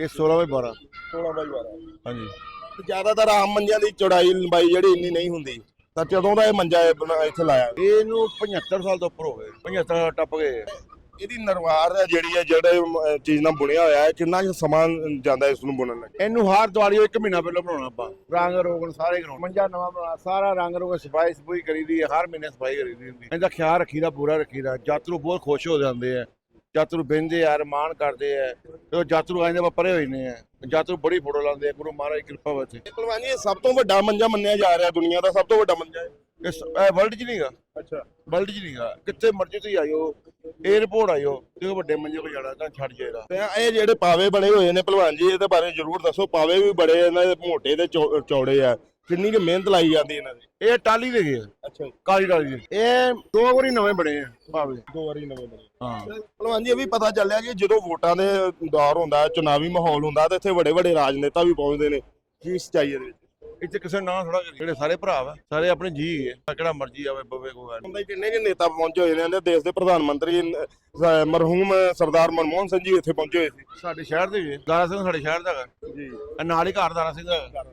ਇਹ 16 ਬਾਈ 12 16 ਬਾਈ 12 ਹਾਂਜੀ। ਜ਼ਿਆਦਾਤਰ ਆਮ ਮੰਜਿਆਂ ਦੀ ਚੌੜਾਈ ਲੰਬਾਈ ਜਿਹੜੀ ਇੰਨੀ ਨਹੀਂ ਹੁੰਦੀ। ਤਾਂ ਜਦੋਂ ਦਾ ਇਹ ਮੰਜਾ ਇਹ ਬਣਾ- ਇੱਥੇ ਲਾਇਆ। ਇਹਨੂੰ 75 ਸਾਲ ਤੋਂ ਉੱਪਰ ਹੋ ਗਏ। 75 ਸਾਲ ਟੱਪ ਗਏ। ਇਹਦੀ ਨਰਵਾਰ ਹੈ ਜਿਹੜੀ ਹੈ ਜਿਹੜੇ ਚੀਜ਼ ਨਾਲ ਬੁਣਿਆ ਹੋਇਆ ਹੈ ਕਿੰਨਾ ਕੁ ਸਮਾਂ ਜਾਂਦਾ ਇਸ ਨੂੰ ਬੁਣਨ ਲੱਗੇ? ਇਹਨੂੰ ਹਰ ਦਿਵਾਲੀ ਇੱਕ ਮਹੀਨਾ ਪਹਿਲਾਂ ਬਣਾਉਣਾ ਆਪਾਂ। ਰੰਗ ਰੋਗਨ ਸਾਰੇ ਕਰਾਉਣਾ। ਮੰਜਾ ਨਵਾਂ ਬਣਾਉਣਾ ਸਾਰਾ ਰੰਗ ਰੋਗਨ ਸਫ਼ਾਈ ਸਫੂਈ ਕਰੀਦੀ ਹੈ ਹਰ ਮਹੀਨੇ ਸਫ਼ਾਈ ਕਰੀਦੀ ਹੁੰਦੀ ਇਹਦਾ ਖਿਆਲ ਰੱਖੀਦਾ ਪੂਰਾ ਰੱਖੀਦਾ। ਜਾਤਰੂ ਬਹੁਤ ਖੁਸ਼ ਹੋ ਜਾਂਦੇ ਆ। ਜਾਤਰੂ ਬਹਿੰਦੇ ਆ ਰਮਾਨ ਕਰਦੇ ਆ ਤੇ ਜਾਤਰੂ ਆਏ ਨੇ ਆਪਾਂ ਪਰੇ ਹੋਏ ਨੇ ਆ। ਜਾਤਰੂ ਬੜੀ ਫੋਟੋ ਲਾਉਂਦੇ ਆ ਗੁਰੂ ਮਹਾਰਾਜ ਦੀ ਕਿਰਪਾ ਵਿੱਚ ਭਲਵਾਨ ਜੀ ਇਹ ਸਭ ਤੋਂ ਵੱਡਾ ਮੰਜਾ ਮੰਨਿਆ ਜਾ ਰਿਹਾ ਦੁਨੀਆ ਦਾ ਸਭ ਤੋਂ ਵੱਡਾ ਮੰਜਾ ਹੈ ਇਸ ਵਰਲਡ 'ਚ ਨਹੀਂਗਾ। ਅੱਛਾ। ਵਰਲਡ 'ਚ ਨਹੀਂਗਾ। ਕਿੱਥੇ ਮਰਜ਼ੀ ਤੁਸੀਂ ਆਇਓ 에어ਪੋਰਟ ਆਇਓ ਤੇ ਵੱਡੇ ਮੰਜੇ ਕੋ ਜਾਣਾ ਤਾਂ ਛੱਡ ਜਾਏਗਾ। ਤੇ ਇਹ ਜਿਹੜੇ ਪਾਵੇ ਬਣੇ ਹੋਏ ਨੇ ਭਲਵਾਨ ਜੀ ਇਹਦੇ ਬਾਰੇ ਜਰੂਰ ਦੱਸੋ ਪਾਵੇ ਵੀ ਬੜੇ ਇਹਨਾਂ ਦੇ ਮੋਟੇ ਤੇ ਚੌੜੇ ਆ ਕਿੰਨੀ ਕੁ ਮਿਹਨਤ ਲਾਈ ਜਾਂਦੀ ਇਹਨਾਂ ਦੀ। ਇਹ ਟਾਲੀ ਦੇ ਗਏ ਅੱਛਾ ਕਾਲੀ ਟਾਲੀ ਦੇ ਇਹ ਦੋ ਵਾਰੀ ਨਵੇਂ ਬਣੇ ਆ ਭਾਵੇਂ। ਦੋ ਵਾਰੀ ਨਵੇਂ ਬਣੇ। ਹਾਂ। ਭਲਵਾਨ ਜੀ ਇਹ ਵੀ ਪਤਾ ਚੱਲਿਆ ਕਿ ਜਦੋਂ ਵੋਟਾਂ ਦੇ ਦੌਰ ਹੁੰਦਾ ਹੈ ਚੁਣਾਵੀ ਮਾਹੌਲ ਹੁੰਦਾ ਤੇ ਇੱਥੇ ਵੱਡੇ ਵੱਡੇ ਰਾਜਨੇਤਾ ਵੀ ਪਹੁੰਚਦੇ ਨੇ ਕੀ ਸੱਚਾਈ ਇਹਦੇ ਵਿੱਚ? ਇੱਥੇ ਕਿਸੇ ਨਾਲ ਥੋੜਾ ਜਿਹੜੇ ਸਾਰੇ ਭਰਾ ਵਾ ਸਾਰੇ ਆਪਣੇ ਜੀ ਹੈ ਕਿਹੜਾ ਮਰਜ਼ੀ ਆਵੇ ਬਵੇ ਕੋਈ ਗੱਲ ਨੀ। ਹੁੰਦਾ ਕਿੰਨੇ ਕਿ ਨੇਤਾ ਪਹੁੰਚੇ ਹੋਏ ਨੇ ਇਹਦੇ ਦੇਸ਼ ਦੇ ਪ੍ਰਧਾਨ ਮੰਤਰੀ ਮਰਹੂਮ ਸਰਦਾਰ ਮਨਮੋਹਨ ਸਿੰਘ ਜੀ ਇੱਥੇ ਪਹੁੰਚੇ ਹੋਏ ਸੀ। ਸਾਡੇ ਸ਼ਹਿਰ ਦੇ ਵੀ ਦਾਰਾ ਸਿੰਘ ਸਾਡੇ ਸ਼ਹਿਰ ਦਾ ਹੈਗਾ। ਜੀ। ਨਾਲ ਹੀ ਘਰ ਦਾਰਾ ਸਿੰਘ ਦਾ ਹੈਗਾ।